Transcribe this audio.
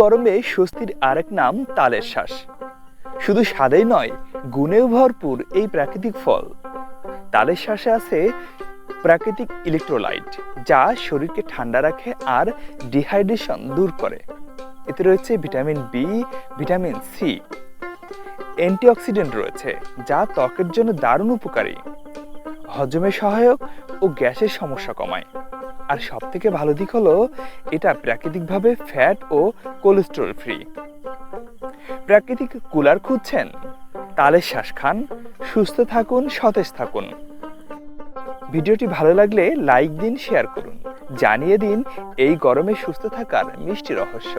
গরমে স্বস্তির আরেক নাম তালের শ্বাস। শুধু স্বাদেই নয়, গুণেও ভরপুর এই প্রাকৃতিক ফল। তালের শ্বাসে আছে প্রাকৃতিক ইলেকট্রোলাইট যা শরীরকে ঠান্ডা রাখে আর ডিহাইড্রেশন দূর করে। এতে রয়েছে vitamin B vitamin C antioxidant রয়েছে, যা ত্বকের জন্য দারুণ উপকারী। হজমে সহায়ক ও গ্যাসের সমস্যা কমায়। আর সব থেকে ভালো দিক হলো এটা প্রাকৃতিকভাবে ফ্যাট ও কোলেস্টেরল ফ্রি প্রাকৃতিক কুলার খুঁজছেন? তালের শ্বাস খান, সুস্থ থাকুন, সতেজ থাকুন। ভিডিওটি ভালো লাগলে লাইক দিন শেয়ার করুন। জানিয়ে দিন এই গরমে সুস্থ থাকার মিষ্টি রহস্য।